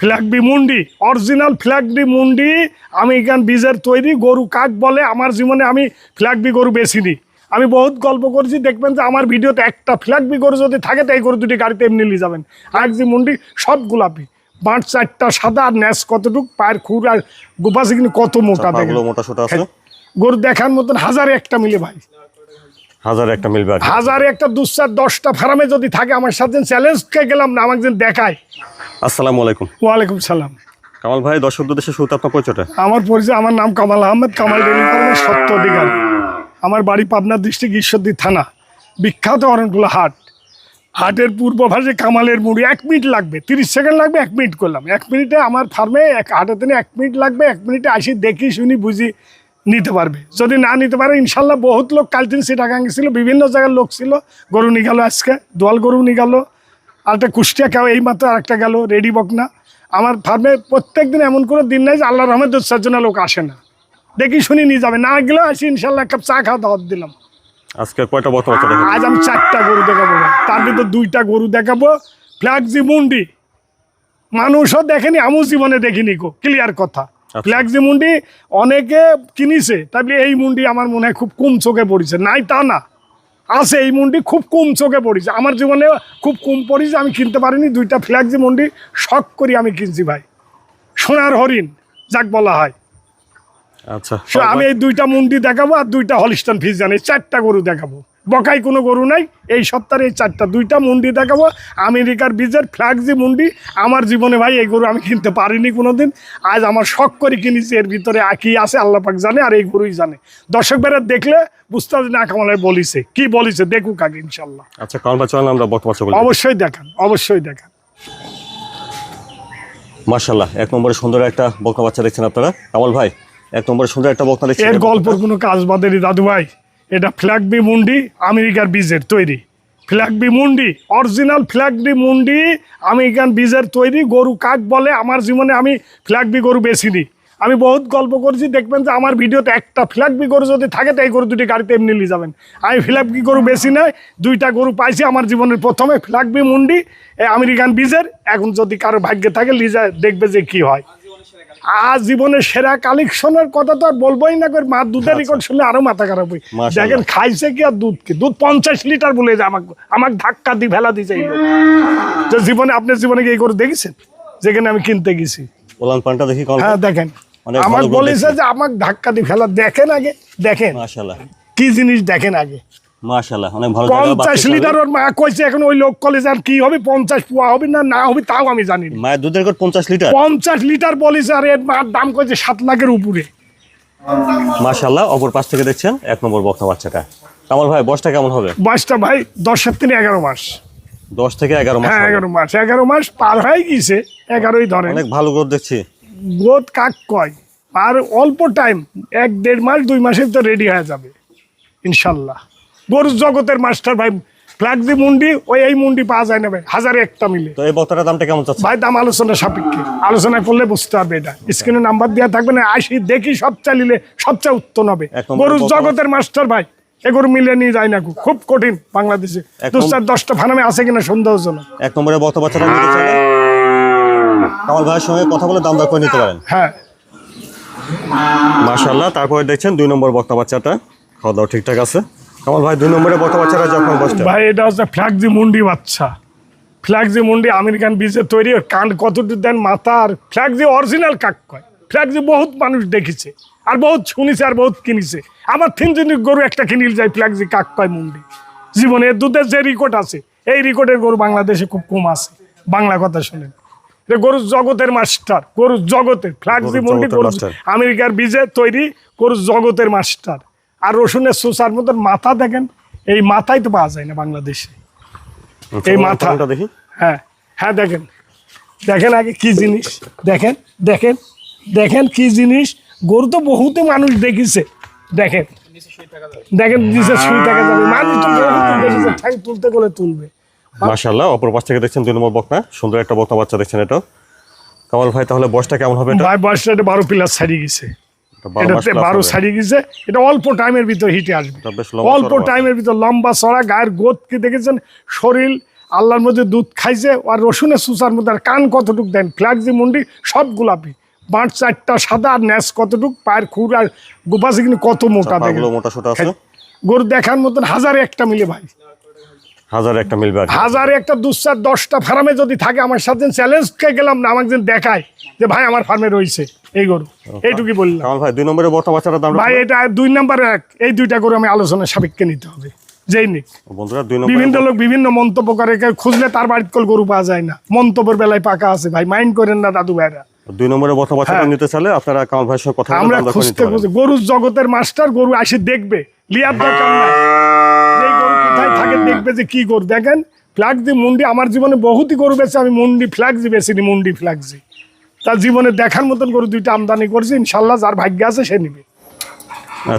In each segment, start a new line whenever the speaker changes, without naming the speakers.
ফ্ল্যাগবি মুন্ডি অরিজিনাল ফ্ল্যাগবি মুন্ডি আমি এখান বীজের তৈরি গরু কাক বলে আমার জীবনে আমি ফ্ল্যাগবি গরু বেশিনি আমি বহুত গল্প করছি দেখবেন যে আমার ভিডিওতে একটা ফ্ল্যাগবি গরু যদি থাকে তাই গরু দুটি গাড়িতে এমনি নিয়ে যাবেন। আর যে মুন্ডি সব গোলাপি। বাঁট চারটা সাদা আর ন্যাস কতটুক পায়ের খুর আর গোপাশে কিন্তু কত মোটা
সোটা আছে?
গরু দেখার মতন হাজারে একটা মিলে ভাই।
হাজার একটা মিলবে
হাজারে একটা দুসার দশটা ফার্মে যদি থাকে আমার সাথে চ্যালেঞ্জকে গেলাম না আমাকে দেখায়।
আসসালামু আলাইকুম।
ওয়ালাইকুম সালাম।
কামাল ভাই দর্শকদের দেশে শুরুতে আপনার পরিচয়টা?
আমার পরিচয় আমার নাম কামাল আহমেদ কামাল সত্য অধিকারী। আমার বাড়ি পাবনা ডিস্ট্রিক্ট ঈশ্বরদী থানা বিখ্যাত অরণকুলা হাট। হাটের পূর্ব ভাষে কামালের মুড়ি এক মিনিট লাগবে তিরিশ সেকেন্ড লাগবে এক মিনিট করলাম। এক মিনিটে আমার ফার্মে এক হাটের দিনে এক মিনিট লাগবে এক মিনিটে আসি দেখি শুনি বুঝি নিতে পারবে। যদি না নিতে পারে ইনশাল্লাহ বহুত লোক কাল দিন সিটাগাঙ্গি ছিল বিভিন্ন জায়গার লোক ছিল। গরু নিয়ে গেল আজকে দোয়াল গরু নিয়ে গেল আর একটা কুষ্টিয়া খাওয়া এই মাত্র আরেকটা গেল রেডি বকনা আমার ফার্মে প্রত্যেক দিন এমন কোনো দিন নাই যে আল্লাহ রহমেদ জন্য লোক আসে না। দেখি শুনি নিয়ে যাবে না গেলেও আসি ইনশাল্লাহ এক কাপ চা খাওয়া দাওয়াত দিলাম।
আজকে কয়টা দেখেন
আজ আমি চারটা গরু দেখাবো। তার ভিতর দুইটা গরু দেখাবো ফ্ল্যাগজি মুন্ডি। মানুষও দেখেনি আমিও জীবনে দেখিনি গো ক্লিয়ার কথা। ফ্ল্যাগজি মুন্ডি অনেকে কিনিছে তাহলে এই মুন্ডি আমার মনে হয় খুব কম চোখে পড়েছে। নাই তা না। আছে এই মন্ডি খুব কম চোখে পড়েছে। আমার জীবনে খুব কম পড়েছে আমি কিনতে পারিনি। দুইটা ফ্ল্যাগজি মন্ডি শখ করি আমি কিনছি ভাই। সোনার হরিণ যাক বলা হয়।
আচ্ছা
আমি এই দুইটা মন্ডি দেখাবো আর দুইটা হলিস্টন ফিজ জানি চারটা গরু দেখাবো। বকাই কোনো গরু নাই। এই সপ্তাহে এই চারটা দুইটা মুন্ডি দেখাবো। আমেরিকার বীজের ফ্ল্যাগজি মুন্ডি। আমার জীবনে ভাই এই গরু আমি কিনতে পারিনি কোনো দিন আজ আমার শখ করে কিনেছি এর ভিতরে কি আছে আল্লাহ পাক জানে আর এই গরুই জানে। দর্শক বেড়ে দেখলে বুঝতে হবে না কামালে বলিছে। কি বলিছে দেখুক আগে ইনশাল্লাহ
আচ্ছা কামাল চলেন আমরা বাচ্চা
অবশ্যই দেখান অবশ্যই দেখান।
মার্শাল্লাহ এক নম্বরে সুন্দর একটা বক্তা বাচ্চা দেখছেন আপনারা। কামাল ভাই এক নম্বরে সুন্দর একটা বক্তা দেখছেন।
এর গল্পর কোনো কাজ বাদেরই দাদু ভাই এটা ফ্ল্যাগবি মুন্ডি, আমেরিকার বীজের তৈরি। ফ্ল্যাগবি মুন্ডি, অরিজিনাল ফ্ল্যাগবি মুন্ডি, আমেরিকান বীজের তৈরি। গরু কাক বলে, আমার জীবনে আমি ফ্ল্যাগবি গরু বেশিনি আমি বহুত গল্প করছি, দেখবেন যে আমার ভিডিওতে একটা ফ্ল্যাগবি গরু যদি থাকে তাই গরু দুটি গাড়িতে এমনি নিয়ে যাবেন। আমি ফ্ল্যাগবি গরু বেশি নাই, দুইটা গরু পাইছি আমার জীবনের প্রথমে ফ্ল্যাগবি মুন্ডি আমেরিকান বীজের। এখন যদি কারও ভাগ্যে থাকে লিজা দেখবে যে কি হয়। আজ জীবনের সেরা কালেকশনের কথা তো আর বলবোই না করে মা দুধের রেকর্ড শুনলে আরও মাথা খারাপ হই দেখেন খাইছে কি আর দুধ কি? দুধ পঞ্চাশ লিটার বলে যে আমাকে আমাকে ধাক্কা দিয়ে ফেলা দিয়েছে এই তো জীবনে আপনার জীবনে কি করে দেখেছেন? যেখানে আমি কিনতে গেছি।
ওলান পানটা দেখি
হ্যাঁ দেখেন। আমাকে বলেছে যে আমাকে ধাক্কা দিয়ে ফেলা দেখেন আগে দেখেন। কি জিনিস দেখেন আগে?
মার্শাল্লাহ অনেক ভালো জায়গা
পঞ্চাশ
বাচ্চা
লিটার ওর মা কইছে এখন ওই লোক কলেজ আর কি হবে পঞ্চাশ পোয়া হবে না না হবে তাও আমি জানি না।
মায়ের দুধের লিটার?
পঞ্চাশ লিটার বলেছে আর এর মার দাম কইছে সাত লাখের উপরে।
অপর পাশ থেকে দেখছেন এক নম্বর বক্তা বাচ্চাটা। কামাল ভাই বয়সটা কেমন হবে?
বয়সটা ভাই দশের থেকে এগারো মাস।
দশ থেকে এগারো মাস
হ্যাঁ মাস। এগারো মাস পার হয়ে গিয়েছে ধরেন।
অনেক ভালো গ্রোথ দেখছি।
গোদ কাক কয় আর অল্প টাইম এক দেড় মাস দুই মাসের তো রেডি হয়ে যাবে ইনশাল্লাহ। গরুর জগতের মাস্টার ভাই ফ্ল্যাগজি মুন্ডি ওই এই মুন্ডি পাওয়া যায় না ভাই হাজারে একটা মিলে।
তো এই বক্তাটার দামটা কেমন চাচ্ছে
ভাই দাম আলোচনা সাপেক্ষে। আলোচনা করলে বুঝতে পারবে এটা। স্ক্রিনে নাম্বার দেওয়া থাকবে না আসি দেখি সব চালিলে সবচেয়ে উত্তম হবে। গরুর জগতের মাস্টার ভাই এগুলো মিলে নিয়ে যায় না খুব- কঠিন বাংলাদেশে। দু চার দশটা ফার্মে আছে কিনা সন্দেহজনক
এক নম্বরে বক্তা বাচ্চাটা কামাল ভাইয়ের সঙ্গে কথা বলে দাম দর করে নিতে পারেন।
হ্যাঁ।
মাশাল্লাহ তারপরে দেখছেন দুই নম্বর বক্তা বাচ্চাটা খাওয়া দাওয়া ঠিকঠাক আছে। কামাল ভাই দুই নম্বরে বক্তা বাচ্চাটা যখন বসটা।
ভাই এটা হচ্ছে ফ্ল্যাগজি মুন্ডি বাচ্চা। ফ্ল্যাগজি মুন্ডি আমেরিকান বীজের তৈরি কান কতটুকু দেন মাথা আর ফ্ল্যাগজি অরিজিনাল কাক কয়। ফ্ল্যাগজি বহুত মানুষ দেখেছে আর বহুত শুনিছে আর বহুত কিনেছে। আমার তিন দিন গরু একটা কিনিল যায় ফ্ল্যাগজি কাক কয় মুন্ডি। জীবনে দুধের যে রেকর্ড আছে এই রেকর্ডের গরু বাংলাদেশে খুব কম আছে। বাংলা কথা শুনেন। এটা গরুর জগতের মাস্টার গরুর জগতের ফ্ল্যাগজি মুন্ডি গরু আমেরিকার বীজে তৈরি গরুর জগতের মাস্টার। আর রসুনের সুসার মতন মাথা দেখেন এই মাথাই তো পাওয়া যায় না বাংলাদেশে। এই মাথা।
দেখি।
হ্যাঁ হ্যাঁ দেখেন। দেখেন আগে কি জিনিস দেখেন দেখেন দেখেন কি জিনিস। গরু তো বহুতে মানুষ দেখিছে। দেখেন দেখেন নিচে শুয়ে থাকা যাবে। মানুষ তো ঠ্যাং তুলতে গেলে তুলবে।
মাশাল্লাহ অপর পাশ থেকে দেখছেন দুই নম্বর বকনা সুন্দর একটা বক্তা বাচ্চা দেখছেন এটা। কামাল ভাই তাহলে বয়সটা কেমন হবে
ভাই বয়সটা এটা বারো পিলার ছাড়িয়ে গেছে। এটাতে বারো। ছাড়িয়ে গেছে। এটা অল্প টাইমের ভিতর হিটে আসবে। অল্প টাইমের ভিতর লম্বা চড়া গায়ের গোদ কি দেখেছেন? শরীর আল্লাহর মধ্যে দুধ খাইছে আর রসুনের সুসার মধ্যে আর কান কতটুক দেন? ফ্ল্যাগজি মুন্ডি সব গোলাপি। বাঁট চারটা সাদা আর ন্যাস কতটুক? পায়ের খুর আর গোপাশে কিন্তু কত মোটা দেখেন।
মোটা আছে?
গরু দেখার মতন হাজারে একটা মিলে ভাই।
হাজার একটা মিলবে
হাজারে একটা দুসার দশটা ফার্মে যদি থাকে আমার সাথে চ্যালেঞ্জ কে গেলাম না আমাকে যেন দেখায় যে ভাই আমার ফার্মে রয়েছে। এই গরু। এইটুকুই বললাম।
কামাল ভাই দুই নম্বরে বর্তমান বাচ্চাটার দাম
ভাই এটা দুই নাম্বার এক। এই দুইটা করে আমি আলোচনা সাপেক্ষে নিতে হবে। যেই নিক।
বন্ধুরা দুই
বিভিন্ন লোক বিভিন্ন মন্তব্য করে কেউ খুঁজলে তার বাড়িতে কল গরু পাওয়া যায় না। মন্তব্যের বেলায় পাকা আছে ভাই মাইন্ড করেন না দাদু ভাইরা।
দুই নম্বরে বর্তমান বাচ্চাটা
হ্যাঁ।
নিতে চাইলে আপনারা কামাল ভাইয়ের সঙ্গে কথা
আমরা
দাম দর করে
খুঁজতে খুঁজতে গরুর জগতের মাস্টার গরু আসে দেখবে। লিয়ার দরকার নাই। এই গরু কোথায় থাকে দেখবে যে কি গরু। দেখেন ফ্ল্যাগ দি মুন্ডি আমার জীবনে বহুতই গরু বেছে আমি মুন্ডি ফ্ল্যাগ দি বেশিনি মুন্ডি ফ্ল্যাগ দি তার জীবনে দেখার মতন গরু দুইটা আমদানি করছি ইনশাল্লাহ যার ভাগ্য আছে সে নিবে।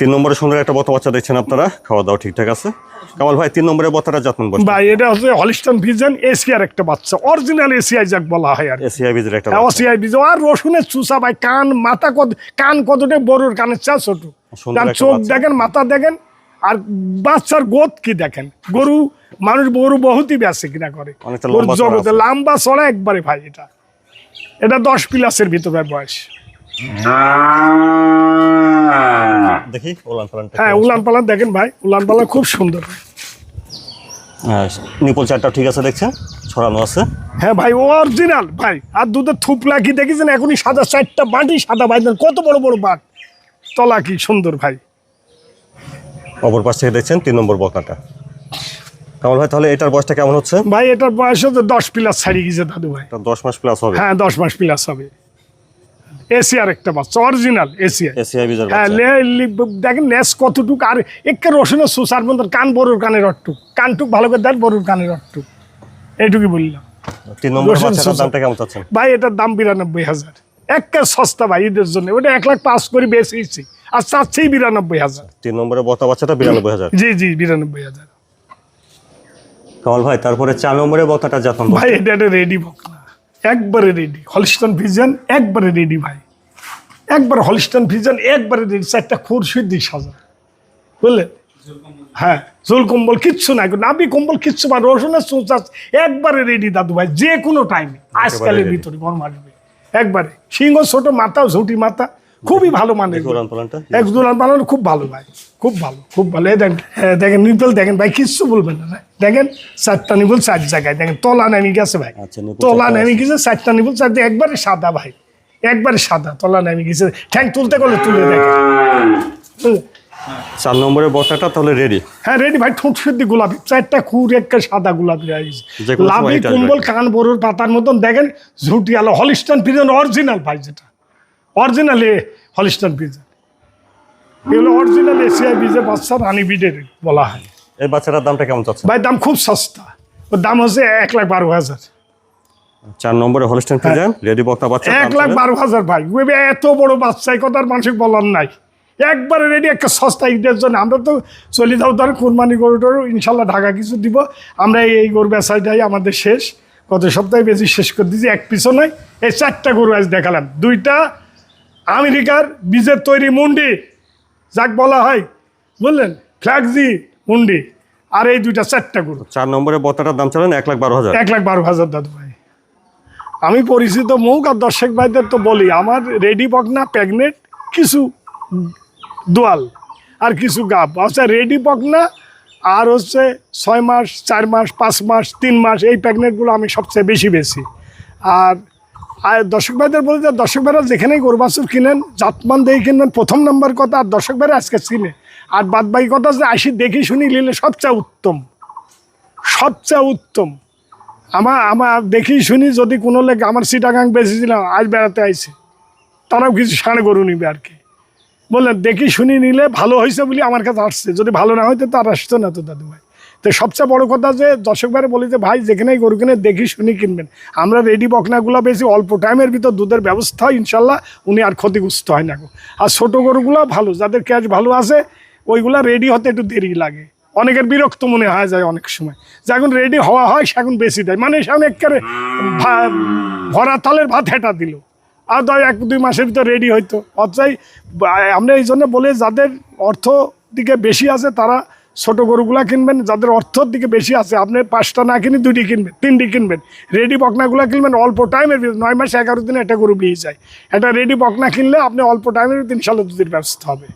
তিন নম্বরে সুন্দর একটা বর্তমান বাচ্চা দেখছেন আপনারা খাওয়া দাওয়া ঠিকঠাক আছে। কামাল ভাই তিন নম্বরে বর্তাটা যত্ন বসে
ভাই এটা হচ্ছে হলিস্টন ভিজন এশিয়ার একটা বাচ্চা অরিজিনাল এশিয়াই যাক বলা হয় আর।
এসিআই বিজের একটা।
অসিয়াই বীজ আর রসুনের চুষা ভাই কান মাথা কত কান কতটা বড়োর কানের চা ছোট। চোখ দেখেন মাথা দেখেন আর বাচ্চার গোদ কি দেখেন? গরু মানুষ গরু বহুতই বেঁচে কিনা করে। জগতে। লম্বা চড়া একবারে ভাই এটা। এটা দশ প্লাসের ভিতরে বয়স।
দেখি
হ্যাঁ উলান পালান দেখেন ভাই উলান পালান খুব সুন্দর।
হ্যাঁ, নিপল চারটা ঠিক আছে দেখছেন? ছড়ানো আছে।
হ্যাঁ ভাই অরিজিনাল ভাই আর দুধের থুপলা কি দেখেছেন? এখনই সাদা চারটা বাটি সাদা ভাই কত বড় বড় বাট। তলা কি সুন্দর ভাই।
অপর পাশ থেকে দেখছেন তিন নম্বর বকাটা। কামাল ভাই তাহলে এটার বয়সটা কেমন হচ্ছে?
ভাই এটার বয়স হচ্ছে দশ প্লাস ছাড়িয়ে গেছে দাদু ভাই।
দশ মাস প্লাস হবে?
হ্যাঁ দশ মাস প্লাস হবে। একটা বাচ্চা অরিজিনাল
বিজের
হ্যাঁ
বাচ্চা।
লে- লি- দেখেন নেস কতটুক আর একে রসুনের সুসার মধ্যে কান বড়ুর কানের অট্টুক। কানটুক ভালো করে দেন বড়ুর কানের অট্টুক। এইটুকুই বললাম।
তিন নম্বর বাচ্চাটার দামটা কেমন চাচ্ছেন?
ভাই এটার দাম বিরানব্বই হাজার। একে সস্তা ভাই ঈদের জন্য। ওটা এক লাখ পাঁচ করে বেশিছি আর চাচ্ছেই বিরানব্বই হাজার।
তিন বাচ্চাটা বিরানব্বই হাজার।
জি জি বিরানব্বই হাজার।
কামাল ভাই তারপরে চার নম্বরে বকাটা যত্ন
ভাই এটা একটা রেডি বকনা। একবারে রেডি হলিস্টন ভিজন একবারে রেডি ভাই। একবার হলিস্টন ভিজন একবারে রেডি চারটা খুরশিদ সাজা। বুঝলেন হ্যাঁ জোল কম্বল কিচ্ছু নাই। নাবি কম্বল কিচ্ছু বা রসুনের চুঁচাচ একবারে রেডি দাদু ভাই যে কোনো টাইমে আজকালের ভিতরে গরম আসবে। একবারে। সিংহ ছোট মাথা ঝুটি মাথা। খুবই ভালো মানে বানানো খুব ভালো ভাই খুব ভালো খুব ভালো। এই দেখেন দেখেন নিপল দেখেন ভাই কিচ্ছু বলবেন না। দেখেন চারটা নিপল চার জায়গায়। দেখেন তলা নেমে গেছে ভাই।
আচ্ছা,
তলা নেমে গেছে চারটা নিপল চার একবারে সাদা ভাই। একবারে সাদা তলা নেমে গেছে। ঠ্যাং তুলতে গেলে তুলে দেখেন?
চার তাহলে রেডি
হ্যাঁ রেডি ভাই ঠোঁট শুদ্ধি গোলাপি। চারটা খুর একটা সাদা গোলাপি লাভি কুম্বল কান বড়ুর পাতার মতন। দেখেন ঝুটি আলো হলিস্টান অরিজিনাল ভাই যেটা। অরিজিনাল হলিস্টান পিজন এগুলো অরিজিনাল এশিয়া বীজে বাচ্চা রানী বিডের বলা হয়।
এই বাচ্চাটার দামটা কেমন চাচ্ছেন?
ভাই দাম খুব সস্তা। ওর দাম হচ্ছে এক লাখ বারো হাজার।
চার নম্বরে হলিস্টেন ফ্রিজান রেডি বক্তা বাচ্চা
হ্যাঁ। এক লাখ বারো হাজার ভাই। এত বড় বাচ্চা কথার মানুষের বলার নাই। একবারে রেডি একটা সস্তা ঈদের জন্য। আমরা তো চলে যাও ধর কোরবানি গরু টরু ইনশাল্লাহ ঢাকা কিছু দিব। আমরা এই- গরু বেচাইটাই আমাদের শেষ। গত সপ্তাহে বেশি শেষ করে দিয়েছি এক পিছনে। এই চারটা গরু আজ দেখালাম। দুইটা আমেরিকার বীজের তৈরি মুন্ডি যাক বলা হয় বুঝলেন? ফ্ল্যাগজি মুন্ডি আর এই দুইটা চারটা গরু।
চার নম্বরে বক্তাটার দাম চালেন এক লাখ বারো হাজার।
এক লাখ বারো হাজার দাদু ভাই। আমি পরিচিত মুখ আর দর্শক ভাইদের তো বলি আমার রেডি বকনা প্রেগনেন্ট কিছু দোয়াল আর কিছু গাব। আচ্ছা রেডি বকনা আর হচ্ছে ছয় মাস চার মাস পাঁচ মাস তিন মাস এই প্রেগনেন্টগুলো আমি সবচেয়ে বেশি বেশি আর আর দর্শক ভাইদের বলি যে দর্শক ভাইরা যেখানেই গরু বাছুর কিনেন, জাতমান দিয়ে কিনবেন, প্রথম নাম্বার কথা, আর দর্শক ভাইরা আজকে চিনে। আর বাদ বাকি কথা যে আসি দেখি শুনি নিলে সবচেয়ে উত্তম। সবচেয়ে উত্তম। আমার আমার দেখি শুনি যদি কোনো লেগ আমার সিটাগাং বেঁচেছিলাম আজ বেড়াতে আইছে, তারাও কিছু সাড়ে গরু নিবে আর কি। বললেন, দেখি শুনি নিলে ভালো হয়েছে বলে আমার কাছে আসছে, যদি ভালো না হইতো তার আসতো না তো দাদু ভাই তো সবচেয়ে বড় কথা যে দর্শক ভাইরা বলি যে, ভাই, যেখানেই গরু কিনে দেখি, শুনি কিনবেন। আমরা রেডি বকনাগুলো বেশি অল্প টাইমের ভিতর দুধের ব্যবস্থা, ইনশাল্লাহ উনি আর ক্ষতিগ্রস্ত হয় না। আর ছোটো গরুগুলো ভালো, যাদের ক্যাশ ভালো আছে, ওইগুলা রেডি হতে একটু দেরি লাগে। অনেকের বিরক্ত মনে হয় যায় অনেক সময়। যখন রেডি হওয়া হয়, সেখন বেশি দেয়। মানে সেখন একেবারে ভরা তালের ভাত হেঁটা দিল। আর ধর এক দুই মাসের ভিতর রেডি হইতো। অথচাই আমরা এই জন্য বলে, যাদের অর্থ দিকে বেশি আছে, তারা ছোট গরুগুলা কিনবেন, যাদের অর্থর দিকে বেশি আছে, আপনি পাঁচটা না কিনে দুটি কিনবেন, তিনটি কিনবেন। রেডি বকনাগুলো কিনবেন, অল্প টাইমের ভিতরে, নয় মাস এগারো দিনে একটা গরু বিয়ে যায়। একটা রেডি বকনা কিনলে আপনি অল্প টাইমের ভিতরে ইনশাল্লাহ দুধের ব্যবস্থা হবে।